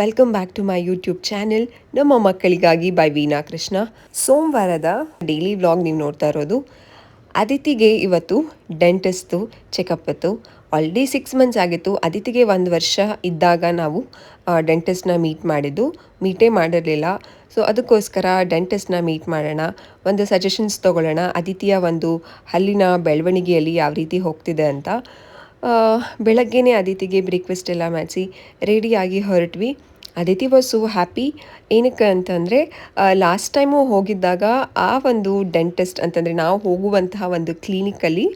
Welcome back to my YouTube channel ನಮ್ಮ ಮಕ್ಕಳಿಗಾಗಿ by Veena Krishna. ಸೋಮವಾರದ ಡೈಲಿ ವ್ಲಾಗ್ ನೀವು ನೋಡ್ತಾ ಇರೋದು. ಅದಿತಿಗೆ ಇವತ್ತು ಡೆಂಟಿಸ್ಟು ಚೆಕಪ್ ಇತ್ತು. ಆಲ್ರೆಡಿ ಸಿಕ್ಸ್ ಮಂತ್ಸ್ ಆಗಿತ್ತು. ಅದಿತಿಗೆ ಒಂದು ವರ್ಷ ಇದ್ದಾಗ ನಾವು ಡೆಂಟಿಸ್ಟ್ನ ಮೀಟ್ ಮಾಡಿದ್ದು. ಮೀಟೇ ಮಾಡಿರಲಿಲ್ಲ. ಸೊ ಅದಕ್ಕೋಸ್ಕರ ಡೆಂಟಿಸ್ಟ್ನ ಮೀಟ್ ಮಾಡೋಣ. ಒಂದು ಸಜೆಷನ್ಸ್ ತೊಗೊಳ್ಳೋಣ. ಅದಿತಿಯ ಒಂದು ಹಲ್ಲಿನ ಬೆಳವಣಿಗೆಯಲ್ಲಿ ಯಾವ ರೀತಿ ಹೋಗ್ತಿದೆ ಅಂತ. ಬೆಳಗ್ಗೆನೇ ಅದಿತಿಗೆ ಬ್ರೇಕ್ಫಾಸ್ಟ್ ಎಲ್ಲ ಮಾಡಿಸಿ ರೆಡಿಯಾಗಿ ಹೊರಟ್ವಿ. ಅದಿತಿ ವಾಸ್ ಸೋ ಹ್ಯಾಪಿ ಏನಕ್ಕೆ ಅಂತಂದರೆ ಲಾಸ್ಟ್ ಟೈಮು ಹೋಗಿದ್ದಾಗ ಆ ಒಂದು ಡೆಂಟಿಸ್ಟ್ ಅಂತಂದರೆ ನಾವು ಹೋಗುವಂತಹ ಒಂದು ಕ್ಲಿನಿಕಲ್ಲಿ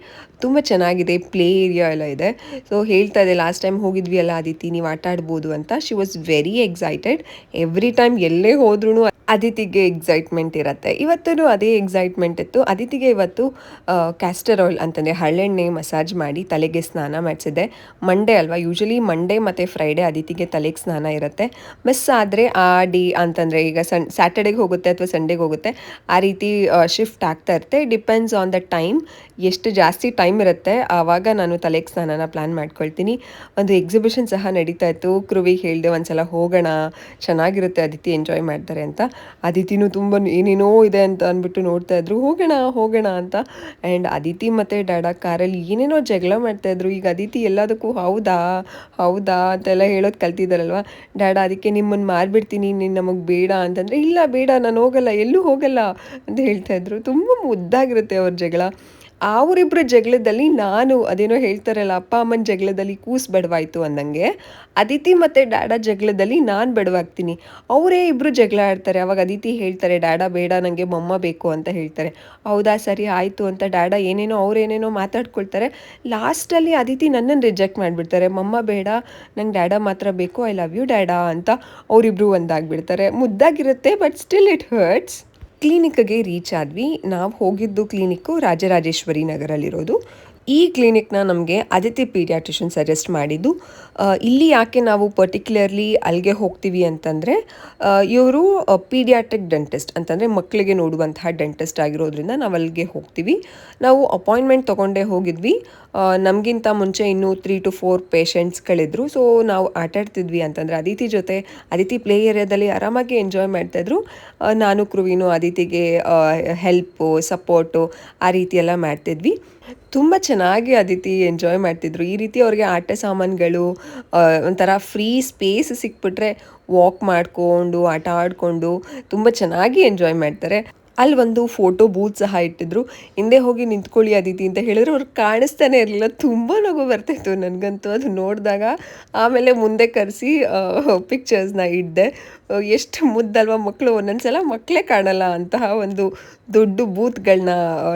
ತುಂಬ ಚೆನ್ನಾಗಿದೆ ಪ್ಲೇ ಏರಿಯಾ ಎಲ್ಲ ಇದೆ. ಸೊ ಹೇಳ್ತಾ ಇದೆ ಲಾಸ್ಟ್ ಟೈಮ್ ಹೋಗಿದ್ವಿ ಅಲ್ಲ ಅದಿತಿ ನೀವು ಆಟ ಆಡ್ಬೋದು ಅಂತ. She was very excited every time ಎಲ್ಲೇ ಹೋದ್ರೂ ಅದಿತಿಗೆ ಎಕ್ಸೈಟ್ಮೆಂಟ್ ಇರುತ್ತೆ. ಇವತ್ತೂ ಅದೇ ಎಕ್ಸೈಟ್ಮೆಂಟ್ ಇತ್ತು. ಅದಿತಿಗೆ ಇವತ್ತು ಕ್ಯಾಸ್ಟರ್ ಆಯಿಲ್ ಅಂತಂದರೆ ಹಳ್ಳೆಣ್ಣೆ ಮಸಾಜ್ ಮಾಡಿ ತಲೆಗೆ ಸ್ನಾನ ಮಾಡಿಸಿದೆ ಮಂಡೇ ಅಲ್ವಾ? ಯೂಶಲಿ ಮಂಡೇ ಮತ್ತು ಫ್ರೈಡೇ ಅದಿತಿಗೆ ತಲೆಗೆ ಸ್ನಾನ ಇರುತ್ತೆ. ಮಿಸ್ ಆದರೆ ಆ ಡಿ ಅಂತಂದರೆ ಈಗ ಸನ್ ಸ್ಯಾಟರ್ಡೆಗೆ ಹೋಗುತ್ತೆ ಅಥವಾ ಸಂಡೇಗೆ ಹೋಗುತ್ತೆ, ಆ ರೀತಿ ಶಿಫ್ಟ್ ಆಗ್ತಾ ಇರುತ್ತೆ. ಡಿಪೆಂಡ್ಸ್ ಆನ್ ದ ಟೈಮ್ ಎಷ್ಟು ಜಾಸ್ತಿ ಟೈಮ್ ಇರುತ್ತೆ, ಆವಾಗ ನಾನು ತಲೆಗೆ ಸ್ನಾನನ ಪ್ಲ್ಯಾನ್ ಮಾಡ್ಕೊಳ್ತೀನಿ. ಒಂದು ಎಕ್ಸಿಬಿಷನ್ ಸಹ ನಡೀತಾ ಇತ್ತು. ಕ್ರುವಿಗೆ ಹೇಳಿದೆ ಒಂದ್ಸಲ ಹೋಗೋಣ, ಚೆನ್ನಾಗಿರುತ್ತೆ, ಅದಿತಿ ಎಂಜಾಯ್ ಮಾಡ್ತಾರೆ ಅಂತ. ಅದಿತಿನೂ ತುಂಬ ಏನೇನೋ ಇದೆ ಅಂತ ಅಂದ್ಬಿಟ್ಟು ನೋಡ್ತಾ ಇದ್ರು. ಹೋಗೋಣ ಹೋಗೋಣ ಅಂತ. ಆ್ಯಂಡ್ ಅದಿತಿ ಮತ್ತು ಡಾಡಾ ಕಾರಲ್ಲಿ ಏನೇನೋ ಜಗಳ ಮಾಡ್ತಾಯಿದ್ರು ಈಗ ಅದಿತಿ ಎಲ್ಲದಕ್ಕೂ ಹೌದಾ ಹೌದಾ ಅಂತೆಲ್ಲ ಹೇಳೋದು ಕಲ್ತಿದ್ದಾರಲ್ವ ಡ್ಯಾಡ, ಅದಕ್ಕೆ ನಿಮ್ಮನ್ನು ಮಾರ್ಬಿಡ್ತೀನಿ, ನೀನು ನಮಗೆ ಬೇಡ ಅಂತಂದರೆ ಇಲ್ಲ ಬೇಡ ನಾನು ಹೋಗಲ್ಲ ಎಲ್ಲೂ ಹೋಗಲ್ಲ ಅಂತ ಹೇಳ್ತಾಯಿದ್ರು ತುಂಬ ಮುದ್ದಾಗಿರುತ್ತೆ ಅವ್ರ ಜಗಳ. ಅವರಿಬ್ಬರ ಜಗಳದಲ್ಲಿ ನಾನು ಅದೇನೋ ಹೇಳ್ತಾರಲ್ಲ, ಅಪ್ಪ ಅಮ್ಮನ ಜಗಳದಲ್ಲಿ ಕೂಸು ಬಡವಾಯ್ತು ಅಂದಂಗೆ, ಅದಿತಿ ಮತ್ತು ಡ್ಯಾಡಾ ಜಗಳದಲ್ಲಿ ನಾನು ಬಡವಾಗ್ತೀನಿ. ಅವರೇ ಇಬ್ಬರು ಜಗಳ ಆಡ್ತಾರೆ. ಅವಾಗ ಅದಿತಿ ಹೇಳ್ತಾರೆ, ಡ್ಯಾಡ ಬೇಡ ನನಗೆ ಮೊಮ್ಮ ಬೇಕು ಅಂತ ಹೇಳ್ತಾರೆ. ಹೌದಾ, ಸರಿ, ಆಯಿತು ಅಂತ ಡ್ಯಾಡ ಏನೇನೋ, ಅವ್ರೇನೇನೋ ಮಾತಾಡ್ಕೊಳ್ತಾರೆ. ಲಾಸ್ಟಲ್ಲಿ ಅದಿತಿ ನನ್ನನ್ನು ರಿಜೆಕ್ಟ್ ಮಾಡಿಬಿಡ್ತಾರೆ. ಮಮ್ಮ ಬೇಡ, ನಂಗೆ ಡ್ಯಾಡ ಮಾತ್ರ ಬೇಕು, ಐ ಲವ್ ಯು ಡ್ಯಾಡಾ ಅಂತ ಅವರಿಬ್ರು ಒಂದಾಗ್ಬಿಡ್ತಾರೆ. ಮುದ್ದಾಗಿರುತ್ತೆ, ಬಟ್ ಸ್ಟಿಲ್ ಇಟ್ ಹರ್ಟ್ಸ್. ಕ್ಲಿನಿಕ್ಗೆ ರೀಚ್ ಆದ್ವಿ. ನಾವು ಹೋಗಿದ್ದು ಕ್ಲಿನಿಕ್ಕು ರಾಜರಾಜೇಶ್ವರಿ ನಗರಲ್ಲಿರೋದು. ಈ ಕ್ಲಿನಿಕ್ನ ನಮಗೆ ಅದಿತಿ ಪೀಡಿಯಾಟ್ರಿಷನ್ ಸಜೆಸ್ಟ್ ಮಾಡಿದ್ದು ಇಲ್ಲಿ ಯಾಕೆ ನಾವು ಪರ್ಟಿಕ್ಯುಲರ್ಲಿ ಅಲ್ಲಿಗೆ ಹೋಗ್ತೀವಿ ಅಂತಂದರೆ ಇವರು ಪೀಡಿಯಾಟ್ರಿಕ್ ಡೆಂಟಿಸ್ಟ್ ಅಂತಂದರೆ ಮಕ್ಕಳಿಗೆ ನೋಡುವಂತಹ ಡೆಂಟಿಸ್ಟ್ ಆಗಿರೋದ್ರಿಂದ ನಾವು ಅಲ್ಲಿಗೆ ಹೋಗ್ತೀವಿ. ನಾವು ಅಪಾಯಿಂಟ್ಮೆಂಟ್ ತೊಗೊಂಡೇ ಹೋಗಿದ್ವಿ. ನಮಗಿಂತ ಮುಂಚೆ ಇನ್ನೂ ತ್ರೀ ಟು ಫೋರ್ ಪೇಷಂಟ್ಸ್ಗಳಿದ್ರು. ಸೊ, ನಾವು ಆಟ ಆಡ್ತಿದ್ವಿ ಅಂತಂದರೆ ಅದಿತಿ ಜೊತೆ ಅದಿತಿ ಪ್ಲೇ ಏರಿಯಾದಲ್ಲಿ ಆರಾಮಾಗಿ ಎಂಜಾಯ್ ಮಾಡ್ತಾಯಿದ್ರು. ನಾನು ಕ್ರುವಿನು ಅದಿತಿಗೆ ಹೆಲ್ಪು ಸಪೋರ್ಟು ಆ ರೀತಿ ಎಲ್ಲ ಮಾಡ್ತಿದ್ವಿ. ತುಂಬ ಚೆನ್ನಾಗಿ ಅದಿತಿ ಎಂಜಾಯ್ ಮಾಡ್ತಿದ್ರು. ಈ ರೀತಿ ಅವ್ರಿಗೆ ಆಟ ಸಾಮಾನುಗಳು ಒಂಥರ ಫ್ರೀ ಸ್ಪೇಸ್ ಸಿಕ್ಬಿಟ್ರೆ ವಾಕ್ ಮಾಡಿಕೊಂಡು, ಆಟ ಆಡಿಕೊಂಡು ತುಂಬ ಚೆನ್ನಾಗಿ ಎಂಜಾಯ್ ಮಾಡ್ತಾರೆ. ಅಲ್ಲಿ ಒಂದು ಫೋಟೋ ಬೂತ್ ಸಹ ಇಟ್ಟಿದ್ರು. ಹಿಂದೆ ಹೋಗಿ ನಿಂತ್ಕೊಳ್ಳಿ ಅದಿತಿ ಅಂತ ಹೇಳಿದ್ರು. ಅವ್ರು ಕಾಣಿಸ್ತಾನೆ ಇರಲಿಲ್ಲ. ತುಂಬ ನಗು ಬರ್ತಾಯಿತ್ತು ನನಗಂತೂ ಅದು ನೋಡಿದಾಗ. ಆಮೇಲೆ ಮುಂದೆ ಕರೆಸಿ ಪಿಕ್ಚರ್ಸ್ನ ಇಡ್ದೆ. ಆ, ಎಷ್ಟು ಮುದ್ದಲ್ವ ಮಕ್ಕಳು ಒಂದೊಂದ್ಸಲ ಮಕ್ಕಳೇ ಕಾಣಲ್ಲ ಅಂತಹ ಒಂದು ದೊಡ್ಡ ಬೂತ್ಗಳನ್ನ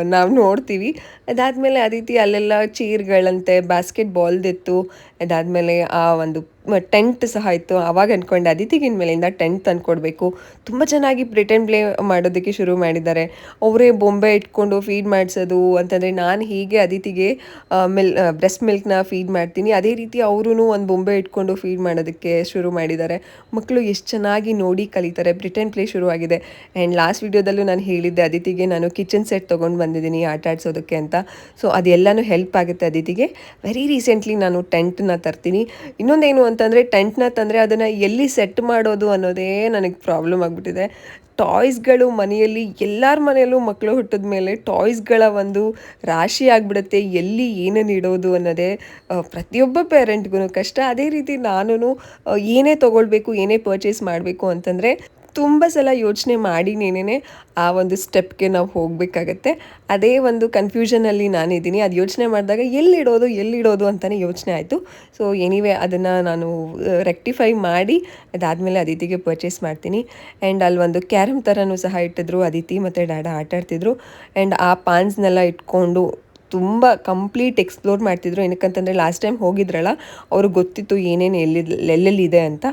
ನಾವು ನೋಡ್ತೀವಿ. ಅದಾದಮೇಲೆ ಅದಿತಿ ಅಲ್ಲೆಲ್ಲ ಚೇರ್ಗಳಂತೆ ಬಾಸ್ಕೆಟ್ ಬಾಲ್ದಿತ್ತು ಅದಾದಮೇಲೆ ಆ ಒಂದು ಟೆಂಟ್ ಸಹ ಇತ್ತು. ಆವಾಗ ಅಂದ್ಕೊಂಡೆ ಅದಿತಿಗಿನ ಮೇಲಿಂದ ಟೆಂಟ್ ತಂದ್ಕೊಡ್ಬೇಕು. ತುಂಬ ಚೆನ್ನಾಗಿ ಪ್ರಿಟೆಂಡ್ ಪ್ಲೇ ಮಾಡೋದಕ್ಕೆ ಶುರು ಮಾಡಿದ್ದಾರೆ. ಅವರೇ ಬೊಂಬೆ ಇಟ್ಕೊಂಡು ಫೀಡ್ ಮಾಡಿಸೋದು ಅಂತಂದರೆ ನಾನು ಹೀಗೆ ಅದಿತಿಗೆ ಮಿಲ್ ಬ್ರೆಸ್ಟ್ ಮಿಲ್ಕ್ನ ಫೀಡ್ ಮಾಡ್ತೀನಿ. ಅದೇ ರೀತಿ ಅವರೂ ಒಂದು ಬೊಂಬೆ ಇಟ್ಕೊಂಡು ಫೀಡ್ ಮಾಡೋದಕ್ಕೆ ಶುರು ಮಾಡಿದ್ದಾರೆ. ಮಕ್ಕಳು ಎಷ್ಟು ಚೆನ್ನಾಗಿ ನೋಡಿ ಕಲಿತಾರೆ. ಪ್ರಿಟೆಂಡ್ ಪ್ಲೇ ಶುರುವಾಗಿದೆ. ಆ್ಯಂಡ್ ಲಾಸ್ಟ್ ವಿಡಿಯೋದಲ್ಲೂ ನಾನು ಹೇಳಿದ್ದೆ ಅದಿತಿಗೆ, ನಾನು ಕಿಚನ್ ಸೆಟ್ ತೊಗೊಂಡು ಬಂದಿದ್ದೀನಿ ಆಟ ಆಡಿಸೋದಕ್ಕೆ ಅಂತ ಸೊ ಅದೆಲ್ಲನೂ ಹೆಲ್ಪ್ ಆಗುತ್ತೆ ಅದಿತಿಗೆ. ವೆರಿ ರೀಸೆಂಟ್ಲಿ ನಾನು ಟೆಂಟ್ನ ತರ್ತೀನಿ. ಇನ್ನೊಂದೇನು ಅಂತಂದರೆ ಟೆಂಟ್ನ ತಂದರೆ ಅದನ್ನು ಎಲ್ಲಿ ಸೆಟ್ ಮಾಡೋದು ಅನ್ನೋದೇ ನನಗೆ ಪ್ರಾಬ್ಲಮ್ ಆಗಿಬಿಟ್ಟಿದೆ. ಟಾಯ್ಸ್ಗಳು ಮನೆಯಲ್ಲಿ ಎಲ್ಲರ ಮನೆಯಲ್ಲೂ ಮಕ್ಕಳು ಹುಟ್ಟಿದ ಮೇಲೆ ಟಾಯ್ಸ್ಗಳ ಒಂದು ರಾಶಿ ಆಗಿಬಿಡುತ್ತೆ. ಎಲ್ಲಿ ಏನೇನು ಇಡೋದು ಅನ್ನೋದೇ ಪ್ರತಿಯೊಬ್ಬ ಪೇರೆಂಟ್ಗೂ ಕಷ್ಟ. ಅದೇ ರೀತಿ ನಾನು ಏನೇ ತೊಗೊಳ್ಬೇಕು, ಏನೇ ಪರ್ಚೇಸ್ ಮಾಡಬೇಕು ಅಂತಂದರೆ ತುಂಬ ಸಲ ಯೋಚನೆ ಮಾಡಿನೇನೇ ಆ ಒಂದು ಸ್ಟೆಪ್ಗೆ ನಾವು ಹೋಗಬೇಕಾಗತ್ತೆ. ಅದೇ ಒಂದು ಕನ್ಫ್ಯೂಷನಲ್ಲಿ ನಾನಿದ್ದೀನಿ ಅದು ಯೋಚನೆ ಮಾಡಿದಾಗ ಎಲ್ಲಿಡೋದು ಎಲ್ಲಿಡೋದು ಅಂತಲೇ ಯೋಚನೆ ಆಯಿತು. ಸೊ ಎನಿವೇ ಅದನ್ನು ನಾನು ರೆಕ್ಟಿಫೈ ಮಾಡಿ, ಅದಾದಮೇಲೆ ಅದಿತಿಗೆ ಪರ್ಚೇಸ್ ಮಾಡ್ತೀನಿ. ಆ್ಯಂಡ್ ಅಲ್ಲಿ ಒಂದು ಕ್ಯಾರಮ್ ಥರನೂ ಸಹ ಇಟ್ಟಿದ್ರು ಅದಿತಿ ಮತ್ತು ಡ್ಯಾಡ ಆಟ ಆಡ್ತಿದ್ರು. ಆ್ಯಂಡ್ ಆ ಪಾನ್ಸ್ನೆಲ್ಲ ಇಟ್ಕೊಂಡು ತುಂಬ ಕಂಪ್ಲೀಟ್ ಎಕ್ಸ್ಪ್ಲೋರ್ ಮಾಡ್ತಿದ್ರು. ಏನಕ್ಕಂತಂದರೆ ಲಾಸ್ಟ್ ಟೈಮ್ ಹೋಗಿದ್ರಲ್ಲ ಅವ್ರಿಗೆ ಗೊತ್ತಿತ್ತು ಏನೇನು ಎಲ್ಲಿ ಎಲ್ಲೆಲ್ಲಿದೆ ಅಂತ.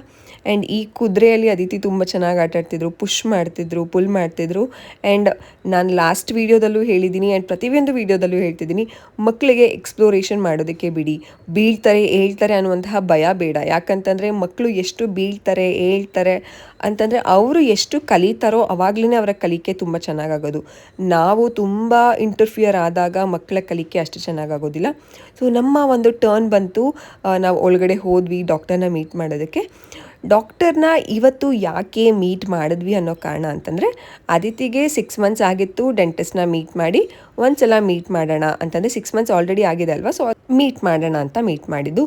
ಆ್ಯಂಡ್ ಈ ಕುದುರೆಯಲ್ಲಿ ಅದಿತಿ ತುಂಬ ಚೆನ್ನಾಗಿ ಆಟಾಡ್ತಿದ್ರು ಪುಷ್ ಮಾಡ್ತಿದ್ರು ಪುಲ್ ಮಾಡ್ತಿದ್ರು. ಆ್ಯಂಡ್ ನಾನು ಲಾಸ್ಟ್ ವೀಡಿಯೋದಲ್ಲೂ ಹೇಳಿದ್ದೀನಿ ಆ್ಯಂಡ್ ಪ್ರತಿಯೊಂದು ವೀಡಿಯೋದಲ್ಲೂ ಹೇಳ್ತಿದ್ದೀನಿ ಮಕ್ಕಳಿಗೆ ಎಕ್ಸ್ಪ್ಲೋರೇಷನ್ ಮಾಡೋದಕ್ಕೆ ಬಿಡಿ. ಬೀಳ್ತಾರೆ ಹೇಳ್ತಾರೆ ಅನ್ನುವಂತಹ ಭಯ ಬೇಡ. ಯಾಕಂತಂದರೆ ಮಕ್ಕಳು ಎಷ್ಟು ಬೀಳ್ತಾರೆ ಹೇಳ್ತಾರೆ ಅಂತಂದರೆ ಅವರು ಎಷ್ಟು ಕಲಿತಾರೋ ಅವಾಗಲೇ ಅವರ ಕಲಿಕೆ ತುಂಬ ಚೆನ್ನಾಗಾಗೋದು. ನಾವು ತುಂಬ ಇಂಟರ್ಫಿಯರ್ ಆದಾಗ ಮಕ್ಕಳ ಕಲಿಕೆ ಅಷ್ಟು ಚೆನ್ನಾಗಾಗೋದಿಲ್ಲ. ಸೊ ನಮ್ಮ ಒಂದು ಟರ್ನ್ ಬಂತು ನಾವು ಒಳಗಡೆ ಹೋದ್ವಿ ಡಾಕ್ಟರ್ನ ಮೀಟ್ ಮಾಡೋದಕ್ಕೆ. ಡಾಕ್ಟರ್ನ ಇವತ್ತು ಯಾಕೆ ಮೀಟ್ ಮಾಡಿದ್ವಿ ಅನ್ನೋ ಕಾರಣ ಅಂತಂದರೆ ಅದಿತಿಗೆ ಸಿಕ್ಸ್ ಮಂತ್ಸ್ ಆಗಿತ್ತು ಡೆಂಟಿಸ್ಟ್ನ ಮೀಟ್ ಮಾಡಿ, ಒಂದ್ಸಲ ಮೀಟ್ ಮಾಡೋಣ ಅಂತಂದರೆ ಸಿಕ್ಸ್ ಮಂತ್ಸ್ ಆಲ್ರೆಡಿ ಆಗಿದೆ ಅಲ್ವಾ? ಸೊ ಮೀಟ್ ಮಾಡೋಣ ಅಂತ ಮೀಟ್ ಮಾಡಿದ್ದು.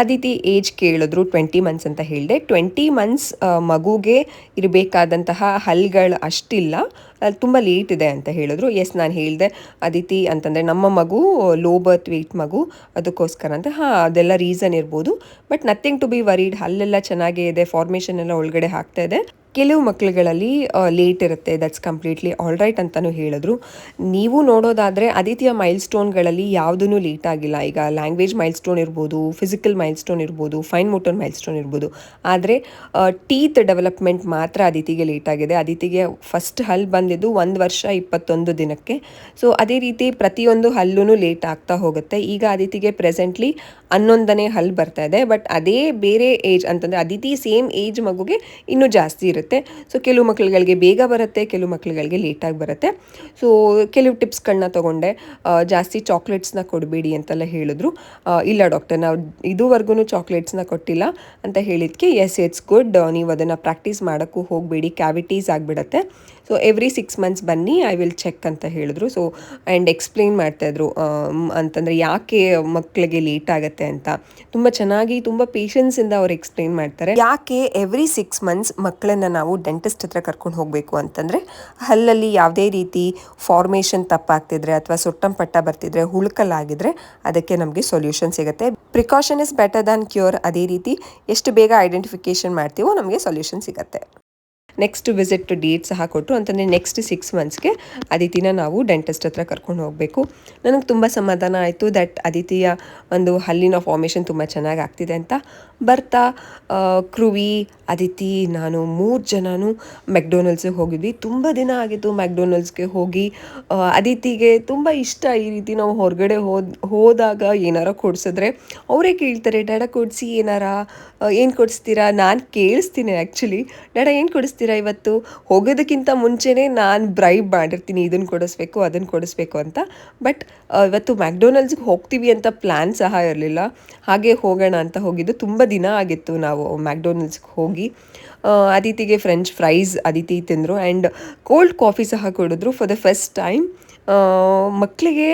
ಅದಿತಿ ಏಜ್ ಕೇಳಿದ್ರು ಟ್ವೆಂಟಿ ಮಂತ್ಸ್ ಅಂತ ಹೇಳಿದೆ. ಟ್ವೆಂಟಿ ಮಂತ್ಸ್ ಮಗುಗೆ ಇರಬೇಕಾದಂತಹ ಹಲ್ಗಳು ಅಷ್ಟಿಲ್ಲ. ತುಂಬ ಲೇಟ್ ಇದೆ ಅಂತ ಹೇಳಿದ್ರು. ಎಸ್ ನಾನು ಹೇಳಿದೆ. ಅದಿತಿ ಅಂತಂದರೆ ನಮ್ಮ ಮಗು ಲೋ ಬರ್ತ್ ವೆಯ್ಟ್ ಮಗು, ಅದಕ್ಕೋಸ್ಕರ ಅಂತ. ಹಾಂ, ಅದೆಲ್ಲ ರೀಸನ್ ಇರ್ಬೋದು. But nothing to be worried ಹಲ್ಲೆಲ್ಲ ಚೆನ್ನಾಗೇ ಇದೆ. ಫಾರ್ಮೇಷನ್ ಎಲ್ಲ ಒಳಗಡೆ ಹಾಕ್ತಾ ಇದೆ. ಕೆಲವು ಮಕ್ಕಳುಗಳಲ್ಲಿ ಲೇಟ್ ಇರುತ್ತೆ. ದಟ್ಸ್ ಕಂಪ್ಲೀಟ್ಲಿ ಆಲ್ ರೈಟ್ ಅಂತಲೂ ಹೇಳಿದ್ರು. ನೀವು ನೋಡೋದಾದರೆ ಅದಿತಿಯ ಮೈಲ್ ಸ್ಟೋನ್ಗಳಲ್ಲಿ ಯಾವುದೂ ಲೇಟ್ ಆಗಿಲ್ಲ. ಈಗ ಲ್ಯಾಂಗ್ವೇಜ್ ಮೈಲ್ ಸ್ಟೋನ್ ಇರ್ಬೋದು ಫಿಸಿಕಲ್ ಮೈಲ್ ಸ್ಟೋನ್ ಇರ್ಬೋದು ಫೈನ್ ಮೋಟರ್ ಮೈಲ್ ಸ್ಟೋನ್ ಇರ್ಬೋದು. ಆದರೆ ಟೀತ್ ಡೆವಲಪ್ಮೆಂಟ್ ಮಾತ್ರ ಅದಿತಿಗೆ ಲೇಟ್ ಆಗಿದೆ. ಅದಿತಿಗೆ ಫಸ್ಟ್ ಹಲ್ ಬಂದಿದ್ದು ಒಂದು ವರ್ಷ ಇಪ್ಪತ್ತೊಂದು ದಿನಕ್ಕೆ. ಸೊ ಅದೇ ರೀತಿ ಪ್ರತಿಯೊಂದು ಹಲ್ಲೂ ಲೇಟ್ ಆಗ್ತಾ ಹೋಗುತ್ತೆ. ಈಗ ಅದಿತಿಗೆ ಪ್ರೆಸೆಂಟ್ಲಿ ಹನ್ನೊಂದನೇ ಹಲ್ಲು ಬರ್ತಾ ಇದೆ. ಬಟ್ ಅದೇ ಬೇರೆ ಏಜ್ ಅಂತಂದರೆ ಅದಿತಿ ಸೇಮ್ ಏಜ್ ಮಗುಗೆ ಇನ್ನೂ ಜಾಸ್ತಿ ಇರುತ್ತೆ. ಸೊ ಕೆಲವು ಮಕ್ಳುಗಳಿಗೆ ಬೇಗ ಬರುತ್ತೆ, ಕೆಲವು ಮಕ್ಳುಗಳಿಗೆ ಲೇಟಾಗಿ ಬರುತ್ತೆ. ಸೊ ಕೆಲವು ಟಿಪ್ಸ್ಗಳನ್ನ ತೊಗೊಂಡೆ. ಜಾಸ್ತಿ ಚಾಕ್ಲೇಟ್ಸ್ನ ಕೊಡಬೇಡಿ ಅಂತೆಲ್ಲ ಹೇಳಿದ್ರು. ಇಲ್ಲ ಡಾಕ್ಟರ್ ನಾವು ಇದುವರೆಗೂ ಚಾಕ್ಲೇಟ್ಸ್ನ ಕೊಟ್ಟಿಲ್ಲ ಅಂತ ಹೇಳಿದ್ಕೆ ಎಸ್ ಇಟ್ಸ್ ಗುಡ್ ನೀವು ಅದನ್ನು ಪ್ರಾಕ್ಟೀಸ್ ಮಾಡೋಕ್ಕೂ ಹೋಗಬೇಡಿ. ಕ್ಯಾವಿಟೀಸ್ ಆಗಿಬಿಡತ್ತೆ. ಸೊ ಎವ್ರಿ ಸಿಕ್ಸ್ ಮಂತ್ಸ್ ಬನ್ನಿ ಐ ವಿಲ್ ಚೆಕ್ ಅಂತ ಹೇಳಿದ್ರು. ಸೊ ಆ್ಯಂಡ್ ಎಕ್ಸ್ಪ್ಲೇನ್ ಮಾಡ್ತಾಯಿದ್ರು ಅಂತಂದರೆ ಯಾಕೆ ಮಕ್ಕಳಿಗೆ ಲೇಟ್ ಆಗುತ್ತೆ ಅಂತ. ತುಂಬ ಚೆನ್ನಾಗಿ, ತುಂಬ ಪೇಷನ್ಸಿಂದ ಅವ್ರು ಎಕ್ಸ್ಪ್ಲೇನ್ ಮಾಡ್ತಾರೆ. ಯಾಕೆ ಎವ್ರಿ ಸಿಕ್ಸ್ ಮಂತ್ಸ್ ಮಕ್ಕಳನ್ನು ನಾವು ಡೆಂಟಿಸ್ಟ್ ಹತ್ರ ಕರ್ಕೊಂಡು ಹೋಗಬೇಕು ಅಂತಂದರೆ, ಹಲ್ಲಲ್ಲಿ ಯಾವುದೇ ರೀತಿ ಫಾರ್ಮೇಷನ್ ತಪ್ಪಾಗ್ತಿದ್ರೆ ಅಥವಾ ಸೊಟ್ಟಂ ಪಟ್ಟ ಬರ್ತಿದ್ರೆ ಹುಳುಕಲ್ಲಾಗಿದ್ರೆ ಅದಕ್ಕೆ ನಮಗೆ ಸೊಲ್ಯೂಷನ್ ಸಿಗುತ್ತೆ. Precaution is better than cure ಅದೇ ರೀತಿ, ಎಷ್ಟು ಬೇಗ ಐಡೆಂಟಿಫಿಕೇಷನ್ ಮಾಡ್ತೀವೋ ನಮಗೆ ಸೊಲ್ಯೂಷನ್ ಸಿಗುತ್ತೆ. ನೆಕ್ಸ್ಟ್ ವಿಸಿಟ್ ಡೇಟ್ ಸಹ ಕೊಟ್ಟರು ಅಂತಂದರೆ ನೆಕ್ಸ್ಟ್ ಸಿಕ್ಸ್ ಮಂತ್ಸ್ಗೆ ಅದಿತಿನ ನಾವು ಡೆಂಟಿಸ್ಟ್ ಹತ್ರ ಕರ್ಕೊಂಡು ಹೋಗಬೇಕು. ನನಗೆ ತುಂಬ ಸಮಾಧಾನ ಆಯಿತು ದಟ್ ಅದಿತಿಯ ಒಂದು ಹಲ್ಲಿನ ಫಾರ್ಮೇಷನ್ ತುಂಬ ಚೆನ್ನಾಗಿ ಆಗ್ತಿದೆ ಅಂತ. ಬರ್ತಾ ಕೃವಿ ಅದಿತಿ ನಾನು ಮೂರು ಜನನೂ ಮೆಕ್ಡೊನಲ್ಡ್ಸ್ಗೆ ಹೋಗಿದ್ವಿ. ತುಂಬ ದಿನ ಆಗಿತ್ತು ಮೆಕ್ಡೊನಲ್ಡ್ಸ್ಗೆ ಹೋಗಿ. ಅದಿತಿಗೆ ತುಂಬ ಇಷ್ಟ ಈ ರೀತಿ ನಾವು ಹೊರಗಡೆ ಹೋದ್, ಹೋದಾಗ ಏನಾರ ಕೊಡಿಸಿದ್ರೆ ಅವರೇ ಕೇಳ್ತಾರೆ, ಡ್ಯಾಡ ಕೊಡಿಸಿ ಏನಾರ ಏನು ಕೊಡಿಸ್ತೀರಾ? ನಾನು ಕೇಳಿಸ್ತೀನಿ ಆ್ಯಕ್ಚುಲಿ ಡ್ಯಾಡ, ಏನು ಕೊಡಿಸ್ತೀರಾ? ಇವತ್ತು ಹೋಗೋದಕ್ಕಿಂತ ಮುಂಚೆನೇ ನಾನು ಬ್ರೈಬ್ ಮಾಡಿರ್ತೀನಿ ಇದನ್ನು ಕೊಡಿಸ್ಬೇಕು ಅದನ್ನು ಕೊಡಿಸ್ಬೇಕು ಅಂತ. ಬಟ್ ಇವತ್ತು ಮ್ಯಾಕ್ಡೊನಲ್ಡ್ಸ್ಗೆ ಹೋಗ್ತೀವಿ ಅಂತ ಪ್ಲ್ಯಾನ್ ಸಹ ಇರಲಿಲ್ಲ. ಹಾಗೆ ಹೋಗೋಣ ಅಂತ ಹೋಗಿದ್ದು. ತುಂಬ ದಿನ ಆಗಿತ್ತು ನಾವು ಮ್ಯಾಕ್ಡೊನಲ್ಡ್ಸ್ಗೆ ಹೋಗಿ. ಅದಿತಿಗೆ ಫ್ರೆಂಚ್ ಫ್ರೈಸ್ ಅದಿತಿ ತಿಂದರು. ಆ್ಯಂಡ್ ಕೋಲ್ಡ್ ಕಾಫಿ ಸಹ ಕೊಡಿದ್ರು ಫಾರ್ ದ ಫಸ್ಟ್ ಟೈಮ್ ಮಕ್ಕಳಿಗೆ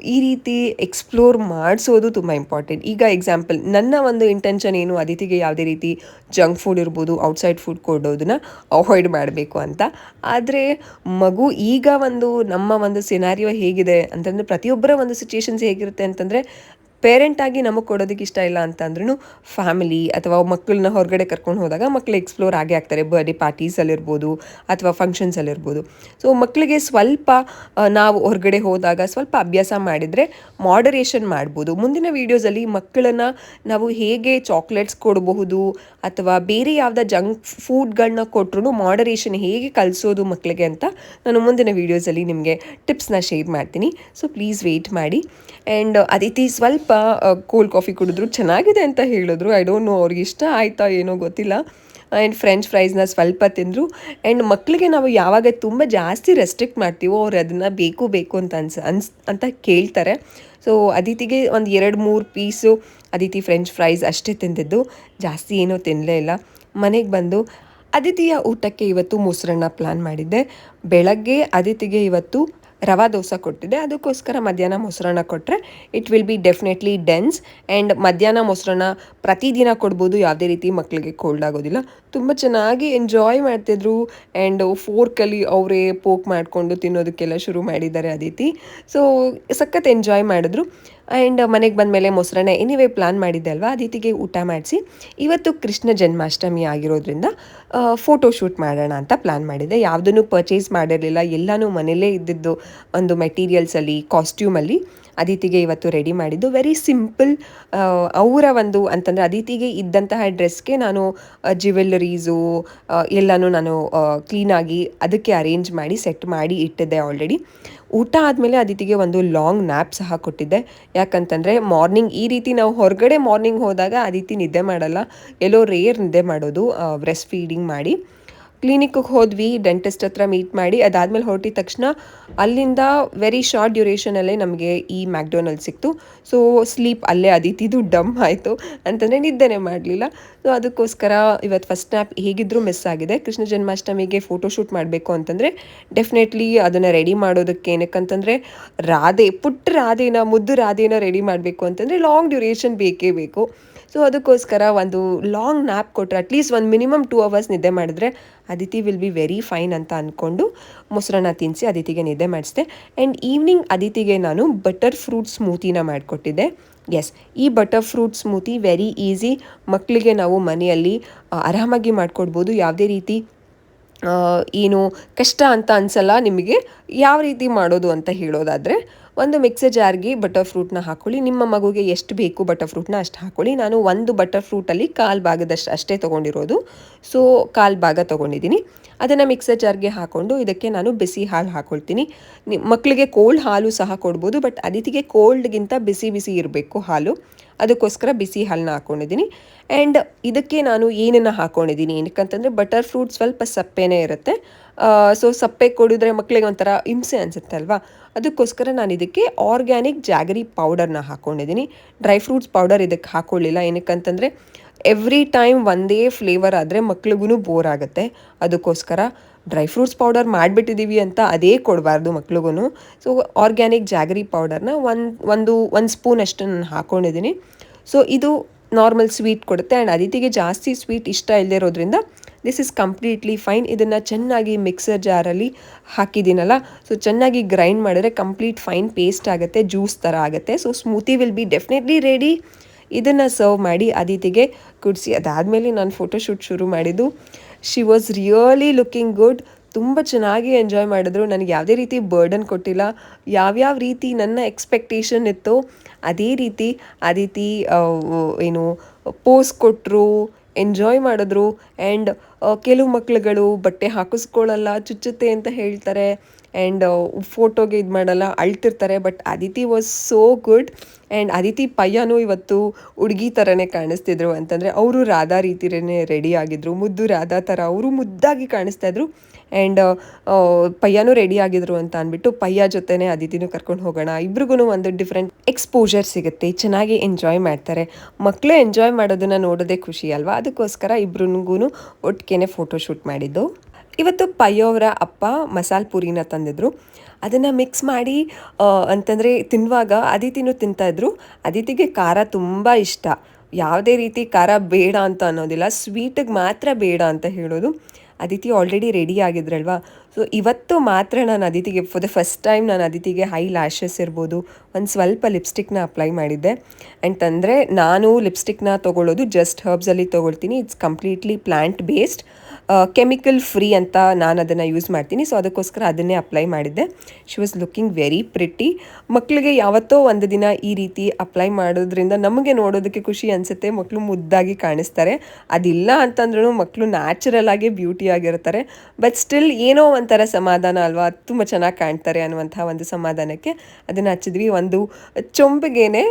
ಈ ರೀತಿ ಎಕ್ಸ್ಪ್ಲೋರ್ ಮಾಡಿಸೋದು ತುಂಬ ಇಂಪಾರ್ಟೆಂಟ್ ಈಗ ಎಕ್ಸಾಂಪಲ್ ನನ್ನ ಒಂದು ಇಂಟೆನ್ಷನ್ ಏನು? ಅದಿತಿಗೆ ಯಾವುದೇ ರೀತಿ ಜಂಕ್ ಫುಡ್ ಇರ್ಬೋದು ಔಟ್ಸೈಡ್ ಫುಡ್ ಕೊಡೋದನ್ನ ಅವಾಯ್ಡ್ ಮಾಡಬೇಕು ಅಂತ. ಆದರೆ ಮಗು ಈಗ ಒಂದು ನಮ್ಮ ಒಂದು ಸಿನಾರಿಯೋ ಹೇಗಿದೆ ಅಂತಂದರೆ, ಪ್ರತಿಯೊಬ್ಬರ ಒಂದು ಸಿಚುಯೇಷನ್ಸ್ ಹೇಗಿರುತ್ತೆ ಅಂತಂದರೆ ಪೇರೆಂಟ್ ಆಗಿ ನಮಗೆ ಕೊಡೋದಕ್ಕೆ ಇಷ್ಟ ಇಲ್ಲ ಅಂತಂದ್ರೂ ಫ್ಯಾಮಿಲಿ ಅಥವಾ ಮಕ್ಕಳನ್ನ ಹೊರಗಡೆ ಕರ್ಕೊಂಡು ಹೋದಾಗ ಮಕ್ಕಳು ಎಕ್ಸ್ಪ್ಲೋರ್ ಆಗಿ ಆಗ್ತಾರೆ. ಬರ್ಡೇ ಪಾರ್ಟೀಸಲ್ಲಿರ್ಬೋದು ಅಥವಾ ಫಂಕ್ಷನ್ಸಲ್ಲಿರ್ಬೋದು ಸೊ ಮಕ್ಕಳಿಗೆ ಸ್ವಲ್ಪ ನಾವು ಹೊರಗಡೆ ಹೋದಾಗ ಸ್ವಲ್ಪ ಅಭ್ಯಾಸ ಮಾಡಿದರೆ ಮಾಡರೇಷನ್ ಮಾಡ್ಬೋದು. ಮುಂದಿನ ವೀಡಿಯೋಸಲ್ಲಿ ಮಕ್ಕಳನ್ನು ನಾವು ಹೇಗೆ ಚಾಕ್ಲೇಟ್ಸ್ ಕೊಡಬಹುದು ಅಥವಾ ಬೇರೆ ಯಾವುದೇ ಜಂಕ್ ಫುಡ್ಗಳನ್ನ ಕೊಟ್ಟರು ಮಾಡರೇಷನ್ ಹೇಗೆ ಕಲಿಸೋದು ಮಕ್ಕಳಿಗೆ ಅಂತ ನಾನು ಮುಂದಿನ ವೀಡಿಯೋಸಲ್ಲಿ ನಿಮಗೆ ಟಿಪ್ಸ್ನ ಶೇರ್ ಮಾಡ್ತೀನಿ. ಸೊ ಪ್ಲೀಸ್ ವೆಯ್ಟ್ ಮಾಡಿ. ಆ್ಯಂಡ್ ಅದಿತಿ, ಸ್ವಲ್ಪ ಕೋಲ್ಡ್ ಕಾಫಿ ಕುಡಿದ್ರು ಚೆನ್ನಾಗಿದೆ ಅಂತ ಹೇಳಿದ್ರು. ಐ ಡೋಂಟ್ ನೋ ಅವ್ರಿಗೆ ಇಷ್ಟ ಆಯಿತಾ ಏನೋ ಗೊತ್ತಿಲ್ಲ. ಆ್ಯಂಡ್ ಫ್ರೆಂಚ್ ಫ್ರೈಸ್ನ ಸ್ವಲ್ಪ ತಿಂದರು. ಆ್ಯಂಡ್ ಮಕ್ಕಳಿಗೆ ನಾವು ಯಾವಾಗ ತುಂಬ ಜಾಸ್ತಿ ರೆಸ್ಟ್ರಿಕ್ಟ್ ಮಾಡ್ತೀವೋ ಅವ್ರು ಅದನ್ನು ಬೇಕು ಬೇಕು ಅಂತ ಅನ್ಸ್ ಅನ್ಸ್, ಅಂತ ಕೇಳ್ತಾರೆ. ಸೊ ಅದಿತಿಗೆ ಒಂದು ಎರಡು, ಮೂರು ಪೀಸು ಅದಿತಿ ಫ್ರೆಂಚ್ ಫ್ರೈಸ್ ಅಷ್ಟೇ ತಿಂದಿದ್ದು. ಜಾಸ್ತಿ ಏನೂ ತಿನ್ನಲೇ ಇಲ್ಲ. ಮನೆಗೆ ಬಂದು ಅದಿತಿಯ ಊಟಕ್ಕೆ ಇವತ್ತು ಮೊಸರನ್ನ ಪ್ಲ್ಯಾನ್ ಮಾಡಿದ್ದೆ. ಬೆಳಗ್ಗೆ ಅದಿತಿಗೆ ಇವತ್ತು ರವಾ ದೋಸೆ ಕೊಟ್ಟಿದ್ದೆ. ಅದಕ್ಕೋಸ್ಕರ ಮಧ್ಯಾಹ್ನ ಮೊಸರನ್ನ ಕೊಟ್ಟರೆ it will be definitely dense and ಮಧ್ಯಾಹ್ನ ಮೊಸರನ್ನ ಪ್ರತಿದಿನ ಕೊಡ್ಬೋದು. ಯಾವುದೇ ರೀತಿ ಮಕ್ಕಳಿಗೆ ಕೋಲ್ಡ್ ಆಗೋದಿಲ್ಲ. ತುಂಬ ಚೆನ್ನಾಗಿ ಎಂಜಾಯ್ ಮಾಡ್ತಿದ್ರು ಆ್ಯಂಡ್ ಫೋರ್ಕಲ್ಲಿ ಅವರೇ ಪೋಕ್ ಮಾಡಿಕೊಂಡು ತಿನ್ನೋದಕ್ಕೆಲ್ಲ ಶುರು ಮಾಡಿದ್ದಾರೆ ಅದಿತಿ. ಸೊ ಸಖತ್ ಎಂಜಾಯ್ ಮಾಡಿದ್ರು. ಆ್ಯಂಡ್ ಮನೆಗೆ ಬಂದ ಮೇಲೆ ಮೊಸರನ್ನ ಎನಿವೇ ಪ್ಲ್ಯಾನ್ ಮಾಡಿದ್ದೆ ಅಲ್ವಾ? ಅದಿತಿಗೆ ಊಟ ಮಾಡಿಸಿ. ಇವತ್ತು ಕೃಷ್ಣ ಜನ್ಮಾಷ್ಟಮಿ ಆಗಿರೋದ್ರಿಂದ ಫೋಟೋ ಶೂಟ್ ಮಾಡೋಣ ಅಂತ ಪ್ಲ್ಯಾನ್ ಮಾಡಿದ್ದೆ. ಯಾವುದನ್ನು ಪರ್ಚೇಸ್ ಮಾಡಿರಲಿಲ್ಲ. ಎಲ್ಲನೂ ಮನೇಲೇ ಇದ್ದಿದ್ದು ಒಂದು ಮೆಟೀರಿಯಲ್ಸಲ್ಲಿ ಕಾಸ್ಟ್ಯೂಮಲ್ಲಿ ಅದಿತಿಗೆ ಇವತ್ತು ರೆಡಿ ಮಾಡಿದ್ದು. ವೆರಿ ಸಿಂಪಲ್ ಅವರ ಒಂದು ಅಂತಂದರೆ ಅದಿತಿಗೆ ಇದ್ದಂತಹ ಡ್ರೆಸ್ಗೆ ನಾನು ಜ್ಯುವೆಲ್ಲರೀಸು ಎಲ್ಲನೂ ನಾನು ಕ್ಲೀನಾಗಿ ಅದಕ್ಕೆ ಅರೇಂಜ್ ಮಾಡಿ ಸೆಟ್ ಮಾಡಿ ಇಟ್ಟಿದ್ದೆ ಆಲ್ರೆಡಿ ಊಟ ಆದಮೇಲೆ ಅದಿತಿಗೆ ಒಂದು ಲಾಂಗ್ ನ್ಯಾಪ್ ಸಹ ಕೊಟ್ಟಿದ್ದೆ. ಯಾಕಂತಂದರೆ ಮಾರ್ನಿಂಗ್ ಈ ರೀತಿ ನಾವು ಹೊರಗಡೆ ಮಾರ್ನಿಂಗ್ ಹೋದಾಗ ಅದಿತಿ ನಿದ್ದೆ ಮಾಡಲ್ಲ. ಎಲ್ಲೋ ರೇರ್ ನಿದ್ದೆ ಮಾಡೋದು ಬ್ರೆಸ್ಟ್ ಫೀಡಿಂಗ್ ಮಾಡಿ. ಕ್ಲಿನಿಕ್ಗೆ ಹೋದ್ವಿ ಡೆಂಟಿಸ್ಟ್ ಹತ್ರ ಮೀಟ್ ಮಾಡಿ, ಅದಾದಮೇಲೆ ಹೊರಟಿದ ತಕ್ಷಣ ಅಲ್ಲಿಂದ ವೆರಿ ಶಾರ್ಟ್ ಡ್ಯೂರೇಷನಲ್ಲೇ ನಮಗೆ ಈ ಮ್ಯಾಕ್ಡೋನಲ್ ಸಿಕ್ತು. ಸೊ ಸ್ಲೀಪ್ ಅಲ್ಲೇ ಅದಿತಿದು ಡಮ್ ಆಯಿತು ಅಂತಂದರೆ ನಿದ್ದೆನೇ ಮಾಡಲಿಲ್ಲ. ಸೊ ಅದಕ್ಕೋಸ್ಕರ ಇವತ್ತು ಫಸ್ಟ್ ಸ್ನ್ಯಾಪ್ ಹೇಗಿದ್ರು ಮಿಸ್ ಆಗಿದೆ. ಕೃಷ್ಣ ಜನ್ಮಾಷ್ಟಮಿಗೆ ಫೋಟೋಶೂಟ್ ಮಾಡಬೇಕು ಅಂತಂದರೆ ಡೆಫಿನೆಟ್ಲಿ ಅದನ್ನು ರೆಡಿ ಮಾಡೋದಕ್ಕೆ ಏನಕ್ಕಂತಂದರೆ ರಾಧೆ, ಪುಟ್ಟ ರಾಧೇನ, ಮುದ್ದು ರಾಧೆನ ರೆಡಿ ಮಾಡಬೇಕು ಅಂತಂದರೆ ಲಾಂಗ್ ಡ್ಯೂರೇಷನ್ ಬೇಕೇ ಬೇಕು. ಸೊ ಅದಕ್ಕೋಸ್ಕರ ಒಂದು ಲಾಂಗ್ ನ್ಯಾಪ್ ಕೊಟ್ಟರೆ ಅಟ್ಲೀಸ್ಟ್ ಒಂದು ಮಿನಿಮಮ್ ಟೂ ಅವರ್ಸ್ ನಿದ್ದೆ ಮಾಡಿದ್ರೆ Aditi will be very fine ಅಂತ ಅಂದ್ಕೊಂಡು ಮೊಸರನ್ನ ತಿನ್ನಿಸಿ ಅದಿತಿಗೆ ನಿದ್ದೆ ಮಾಡಿಸಿದೆ. ಆ್ಯಂಡ್ ಈವ್ನಿಂಗ್ ಅದಿತಿಗೆ ನಾನು ಬಟರ್ ಫ್ರೂಟ್ ಸ್ಮೂತಿನ ಮಾಡಿಕೊಟ್ಟಿದ್ದೆ. ಎಸ್ ಈ butter fruit smoothie very easy ಮಕ್ಕಳಿಗೆ ನಾವು ಮನೆಯಲ್ಲಿ ಆರಾಮಾಗಿ ಮಾಡಿಕೊಡ್ಬೋದು. ಯಾವುದೇ ರೀತಿ ಏನು ಕಷ್ಟ ಅಂತ ಅನ್ಸಲ್ಲ ನಿಮಗೆ, ಯಾವ ರೀತಿ ಮಾಡೋದು ಅಂತ ಹೇಳೋದಾದರೆ ಒಂದು ಮಿಕ್ಸರ್ ಜಾರ್ಗೆ ಬಟರ್ ಫ್ರೂಟ್ನ ಹಾಕ್ಕೊಳ್ಳಿ ನಿಮ್ಮ ಮಗುಗೆ ಎಷ್ಟು ಬೇಕು ಬಟರ್ ಫ್ರೂಟ್ನ ಅಷ್ಟು ಹಾಕ್ಕೊಳ್ಳಿ ನಾನು ಒಂದು ಬಟರ್ ಫ್ರೂಟಲ್ಲಿ ಕಾಲು ಭಾಗದಷ್ಟು ಅಷ್ಟೇ ತೊಗೊಂಡಿರೋದು. ಸೊ, ಕಾಲು ಭಾಗ ತೊಗೊಂಡಿದ್ದೀನಿ. ಅದನ್ನು ಮಿಕ್ಸರ್ ಜಾರ್ಗೆ ಹಾಕ್ಕೊಂಡು ಇದಕ್ಕೆ ನಾನು ಬಿಸಿ ಹಾಲು ಹಾಕ್ಕೊಳ್ತೀನಿ ಮಕ್ಕಳಿಗೆ ಕೋಲ್ಡ್ ಹಾಲು ಸಹ ಕೊಡ್ಬೋದು, ಬಟ್ ಅದಿತಿಗೆ ಕೋಲ್ಡ್ಗಿಂತ ಬಿಸಿ ಬಿಸಿ ಇರಬೇಕು ಹಾಲು. ಅದಕ್ಕೋಸ್ಕರ ಬಿಸಿ ಹಾಲನ್ನ ಹಾಕ್ಕೊಂಡಿದ್ದೀನಿ ಆ್ಯಂಡ್ ಇದಕ್ಕೆ ನಾನು ಏನನ್ನು ಹಾಕ್ಕೊಂಡಿದ್ದೀನಿ ಏನಕ್ಕಂತಂದರೆ ಬಟರ್ ಫ್ರೂಟ್ ಸ್ವಲ್ಪ ಸಪ್ಪೆನೇ ಇರುತ್ತೆ. ಸೊ ಸಪ್ಪೆ ಕೊಡಿದ್ರೆ ಮಕ್ಕಳಿಗೆ ಒಂಥರ ಹಿಂಸೆ ಅನಿಸುತ್ತೆ ಅಲ್ವಾ? ಅದಕ್ಕೋಸ್ಕರ ನಾನು ಇದಕ್ಕೆ ಆರ್ಗ್ಯಾನಿಕ್ ಜಾಗರಿ ಪೌಡರ್ನ ಹಾಕ್ಕೊಂಡಿದ್ದೀನಿ ಡ್ರೈ ಫ್ರೂಟ್ಸ್ ಪೌಡರ್ ಇದಕ್ಕೆ ಹಾಕ್ಕೊಳ್ಳಿಲ್ಲ ಏನಕ್ಕಂತಂದರೆ ಎವ್ರಿ ಟೈಮ್ ಒಂದೇ ಫ್ಲೇವರ್ ಆದರೆ ಮಕ್ಳಿಗೂ ಬೋರ್ ಆಗುತ್ತೆ. ಅದಕ್ಕೋಸ್ಕರ ಡ್ರೈ ಫ್ರೂಟ್ಸ್ ಪೌಡರ್ ಮಾಡಿಬಿಟ್ಟಿದ್ದೀವಿ ಅಂತ ಅದೇ ಕೊಡಬಾರ್ದು ಮಕ್ಳಿಗೂ ಸೊ ಆರ್ಗ್ಯಾನಿಕ್ ಜಾಗರಿ ಪೌಡರ್ನ ಒಂದು ಒಂದು ಒಂದು ಸ್ಪೂನ್ ಅಷ್ಟು ನಾನು ಹಾಕ್ಕೊಂಡಿದ್ದೀನಿ ಸೊ ಇದು ನಾರ್ಮಲ್ ಸ್ವೀಟ್ ಕೊಡುತ್ತೆ. ಆ್ಯಂಡ್ ಅದಿತಿಗೆ ಜಾಸ್ತಿ ಸ್ವೀಟ್ ಇಷ್ಟ ಇಲ್ಲದೆ ಇರೋದ್ರಿಂದ ದಿಸ್ ಇಸ್ ಕಂಪ್ಲೀಟ್ಲಿ ಫೈನ್ ಇದನ್ನು ಚೆನ್ನಾಗಿ ಮಿಕ್ಸರ್ ಜಾರಲ್ಲಿ ಹಾಕಿದ್ದೀನಲ್ಲ? ಸೊ ಚೆನ್ನಾಗಿ ಗ್ರೈಂಡ್ ಮಾಡಿದ್ರೆ ಕಂಪ್ಲೀಟ್ ಫೈನ್ ಪೇಸ್ಟ್ ಆಗುತ್ತೆ ಜ್ಯೂಸ್ ಥರ ಆಗುತ್ತೆ. So smoothie will be definitely ready ಇದನ್ನು ಸರ್ವ್ ಮಾಡಿ ಅದಿತಿಗೆ ಕುಡಿಸಿ. ಅದಾದಮೇಲೆ ನಾನು ಫೋಟೋಶೂಟ್ ಶುರು ಮಾಡಿದ್ದು. She was really looking good ತುಂಬ ಚೆನ್ನಾಗಿ ಎಂಜಾಯ್ ಮಾಡಿದ್ರು. ನನಗೆ ಯಾವುದೇ ರೀತಿ ಬರ್ಡನ್ ಕೊಟ್ಟಿಲ್ಲ. ಯಾವ್ಯಾವ ರೀತಿ ನನ್ನ ಎಕ್ಸ್ಪೆಕ್ಟೇಷನ್ ಇತ್ತು, ಅದೇ ರೀತಿ ಅದಿತಿ ಏನು ಪೋಸ್ ಕೊಟ್ಟರು ಎಂಜಾಯ್ ಮಾಡಿದ್ರು ಆ್ಯಂಡ್ ಕೆಲವು ಮಕ್ಳುಗಳು ಬಟ್ಟೆ ಹಾಕಿಸ್ಕೊಳ್ಳಲ್ಲ, ಚುಚ್ಚುತ್ತೆ ಅಂತ ಹೇಳ್ತಾರೆ ಆ್ಯಂಡ್ ಫೋಟೋಗೆ ಇದು ಮಾಡಲ್ಲ, ಅಳ್ತಿರ್ತಾರೆ. But Aditi was so good and Aditi ಪಯ್ಯನೂ ಇವತ್ತು ಹುಡುಗಿ ಥರನೇ ಕಾಣಿಸ್ತಿದ್ರು. ಅಂತಂದರೆ, ಅವರು ರಾಧಾ ರೀತಿಯೇ ರೆಡಿ ಆಗಿದ್ರು. ಮುದ್ದು ರಾಧಾ ಥರ ಅವರು ಮುದ್ದಾಗಿ ಕಾಣಿಸ್ತಾ ಇದ್ರು. ಆ್ಯಂಡ್ ಪಯ್ಯನೂ ರೆಡಿ ಆಗಿದ್ರು ಅಂತ ಅಂದ್ಬಿಟ್ಟು ಪಯ್ಯ ಜೊತೆನೇ ಅದಿತಿನೂ ಕರ್ಕೊಂಡು ಹೋಗೋಣ. ಇಬ್ರಿಗೂ ಒಂದು ಡಿಫ್ರೆಂಟ್ ಎಕ್ಸ್ಪೋಜರ್ ಸಿಗುತ್ತೆ. ಚೆನ್ನಾಗಿ ಎಂಜಾಯ್ ಮಾಡ್ತಾರೆ. ಮಕ್ಕಳು ಎಂಜಾಯ್ ಮಾಡೋದನ್ನ ನೋಡೋದೇ ಖುಷಿ ಅಲ್ವಾ? ಅದಕ್ಕೋಸ್ಕರ ಇಬ್ರಿಗೂ ಒಟ್ಟಿಗೆ ಫೋಟೋಶೂಟ್ ಮಾಡಿದ್ದು. ಇವತ್ತು ಪಯ್ಯವರ ಅಪ್ಪ ಮಸಾಲ ಪೂರಿನ ತಂದಿದ್ರು. ಅದನ್ನು ಮಿಕ್ಸ್ ಮಾಡಿ ಅಂತಂದರೆ ತಿನ್ನುವಾಗ ಅದಿತಿನೂ ತಿಂತಾಯಿದ್ರು ಅದಿತಿಗೆ ಖಾರ ತುಂಬ ಇಷ್ಟ. ಯಾವುದೇ ರೀತಿ ಖಾರ ಬೇಡ ಅಂತ ಅನ್ನೋದಿಲ್ಲ. ಸ್ವೀಟಿಗೆ ಮಾತ್ರ ಬೇಡ ಅಂತ ಹೇಳೋದು. ಅದಿತಿ ಆಲ್ರೆಡಿ ರೆಡಿ ಆಗಿದ್ರಲ್ವಾ? ಸೊ ಇವತ್ತು ಮಾತ್ರ ನಾನು ಅದಿತಿಗೆ ಫಾರ್ ದ ಫಸ್ಟ್ ಟೈಮ್ ನಾನು ಅದಿತಿಗೆ ಹೈ ಲ್ಯಾಶಸ್ ಇರ್ಬೋದು. ಒಂದು ಸ್ವಲ್ಪ ಲಿಪ್ಸ್ಟಿಕ್ನ ಅಪ್ಲೈ ಮಾಡಿದ್ದೆ. ಆ್ಯಂಡ್ ತಂದರೆ ನಾನು ಲಿಪ್ಸ್ಟಿಕ್ನ ತೊಗೊಳ್ಳೋದು ಜಸ್ಟ್ ಹರ್ಬ್ಸಲ್ಲಿ ತೊಗೊಳ್ತೀನಿ. It's completely plant based chemical free ಅಂತ ನಾನು ಅದನ್ನು ಯೂಸ್ ಮಾಡ್ತೀನಿ. ಸೊ ಅದಕ್ಕೋಸ್ಕರ ಅದನ್ನೇ ಅಪ್ಲೈ ಮಾಡಿದ್ದೆ. She was looking very pretty ಮಕ್ಕಳಿಗೆ ಯಾವತ್ತೋ ಒಂದು ದಿನ ಈ ರೀತಿ ಅಪ್ಲೈ ಮಾಡೋದ್ರಿಂದ ನಮಗೆ ನೋಡೋದಕ್ಕೆ ಖುಷಿ ಅನಿಸುತ್ತೆ. ಮಕ್ಕಳು ಮುದ್ದಾಗಿ ಕಾಣಿಸ್ತಾರೆ. ಅದಿಲ್ಲ ಅಂತಂದ್ರೂ ಮಕ್ಕಳು ನ್ಯಾಚುರಲ್ ಆಗಿ ಬ್ಯೂಟಿ ಆಗಿರ್ತಾರೆ. ಬಟ್ ಸ್ಟಿಲ್ ಏನೋ ಒಂಥರ ಸಮಾಧಾನ ಅಲ್ವಾ? ತುಂಬ ಚೆನ್ನಾಗಿ ಕಾಣ್ತಾರೆ ಅನ್ನುವಂಥ ಒಂದು ಸಮಾಧಾನಕ್ಕೆ ಅದನ್ನು ಹಚ್ಚಿದ್ವಿ. ಒಂದು ಚೊಂಬಿಗೆನೆ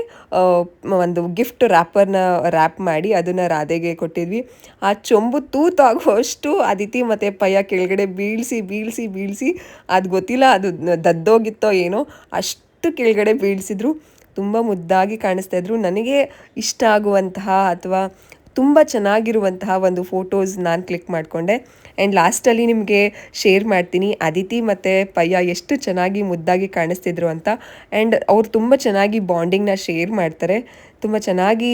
ಒಂದು ಗಿಫ್ಟ್ ರ್ಯಾಪರ್ನ ರ್ಯಾಪ್ ಮಾಡಿ ಅದನ್ನು ರಾಧೆಗೆ ಕೊಟ್ಟಿದ್ವಿ. ಆ ಚೊಂಬು ತೂತಾಗುವಷ್ಟು ಅದಿತಿ ಮತ್ತು ಪಯ್ಯ ಕೆಳಗಡೆ ಬೀಳಿಸಿ ಬೀಳಿಸಿ ಬೀಳಿಸಿ, ಅದು ಗೊತ್ತಿಲ್ಲ ಅದು ದದ್ದೋಗಿತ್ತೋ ಏನೋ ಅಷ್ಟು ಕೆಳಗಡೆ ಬೀಳಿಸಿದ್ರು. ತುಂಬ ಮುದ್ದಾಗಿ ಕಾಣಿಸ್ತಾ ಇದ್ರು. ನನಗೆ ಇಷ್ಟ ಆಗುವಂತಹ ಅಥವಾ ತುಂಬ ಚೆನ್ನಾಗಿರುವಂತಹ ಒಂದು ಫೋಟೋಸ್ ನಾನು ಕ್ಲಿಕ್ ಮಾಡಿಕೊಂಡೆ. ಆ್ಯಂಡ್ ಲಾಸ್ಟಲ್ಲಿ ನಿಮಗೆ ಶೇರ್ ಮಾಡ್ತೀನಿ. ಅದಿತಿ ಮತ್ತು ಪಯ್ಯ ಎಷ್ಟು ಚೆನ್ನಾಗಿ ಮುದ್ದಾಗಿ ಕಾಣಿಸ್ತಿದ್ರು ಅಂತ. ಆ್ಯಂಡ್ ಅವ್ರು ತುಂಬ ಚೆನ್ನಾಗಿ ಬಾಂಡಿಂಗ್ನ ಶೇರ್ ಮಾಡ್ತಾರೆ. ತುಂಬ ಚೆನ್ನಾಗಿ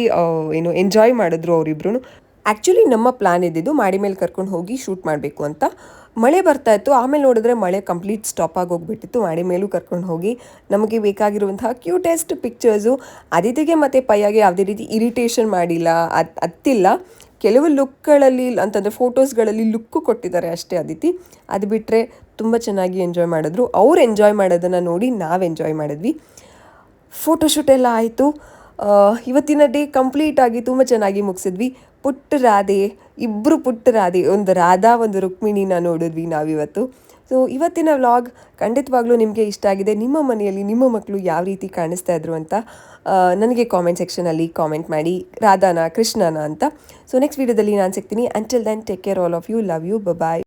ಏನು ಎಂಜಾಯ್ ಮಾಡಿದ್ರು ಅವರಿಬ್ರು ಆ್ಯಕ್ಚುಲಿ ನಮ್ಮ ಪ್ಲ್ಯಾನ್ ಇದ್ದಿದ್ದು ಮಾಡಿ ಮೇಲೆ ಕರ್ಕೊಂಡು ಹೋಗಿ ಶೂಟ್ ಮಾಡಬೇಕು ಅಂತ. ಮಳೆ ಬರ್ತಾ ಇತ್ತು. ಆಮೇಲೆ ನೋಡಿದ್ರೆ ಮಳೆ ಕಂಪ್ಲೀಟ್ ಸ್ಟಾಪ್ ಆಗಿ ಹೋಗ್ಬಿಟ್ಟಿತ್ತು. ಮಾಡಿ ಮೇಲೂ ಕರ್ಕೊಂಡು ಹೋಗಿ ನಮಗೆ ಬೇಕಾಗಿರುವಂತಹ ಕ್ಯೂಟೆಸ್ಟ್ ಪಿಕ್ಚರ್ಸು ಅದಿತಿಗೆ ಮತ್ತು ಪಯ್ಯಾಗೆ ಯಾವುದೇ ರೀತಿ ಇರಿಟೇಷನ್ ಮಾಡಿಲ್ಲ, ಅದು ಅತ್ತಿಲ್ಲ. ಕೆಲವು ಲುಕ್ಗಳಲ್ಲಿ ಅಂತಂದರೆ ಫೋಟೋಸ್ಗಳಲ್ಲಿ ಲುಕ್ಕು ಕೊಟ್ಟಿದ್ದಾರೆ ಅಷ್ಟೇ ಅದಿತಿ. ಅದು ಬಿಟ್ಟರೆ ತುಂಬ ಚೆನ್ನಾಗಿ ಎಂಜಾಯ್ ಮಾಡಿದ್ರು. ಅವ್ರು ಎಂಜಾಯ್ ಮಾಡೋದನ್ನು ನೋಡಿ ನಾವು ಎಂಜಾಯ್ ಮಾಡಿದ್ವಿ. ಫೋಟೋಶೂಟ್ ಎಲ್ಲ ಆಯಿತು. ಇವತ್ತಿನ ಡೇ ಕಂಪ್ಲೀಟ್ ಆಗಿ ತುಂಬ ಚೆನ್ನಾಗಿ ಮುಗಿಸಿದ್ವಿ. ಪುಟ್ಟ ರಾಧೆ ಇಬ್ಬರು ಪುಟ್ಟ ರಾಧೆ, ಒಂದು ರಾಧಾ, ಒಂದು ರುಕ್ಮಿಣಿನ ನೋಡಿದ್ವಿ ನಾವಿವತ್ತು. ಸೊ ಇವತ್ತಿನ ವ್ಲಾಗ್ ಖಂಡಿತವಾಗ್ಲೂ ನಿಮಗೆ ಇಷ್ಟ ಆಗಿದೆ. ನಿಮ್ಮ ಮನೆಯಲ್ಲಿ ನಿಮ್ಮ ಮಕ್ಕಳು ಯಾವ ರೀತಿ ಕಾಣಿಸ್ತಾ ಇದ್ರು ಅಂತ ನನಗೆ ಕಾಮೆಂಟ್ ಸೆಕ್ಷನಲ್ಲಿ ಕಾಮೆಂಟ್ ಮಾಡಿ. ರಾಧಾನ, ಕೃಷ್ಣನ ಅಂತ. ಸೊ ನೆಕ್ಸ್ಟ್ ವೀಡಿಯೋದಲ್ಲಿ ನಾನು ಸಿಗ್ತೀನಿ. Until then take care all of you love you bye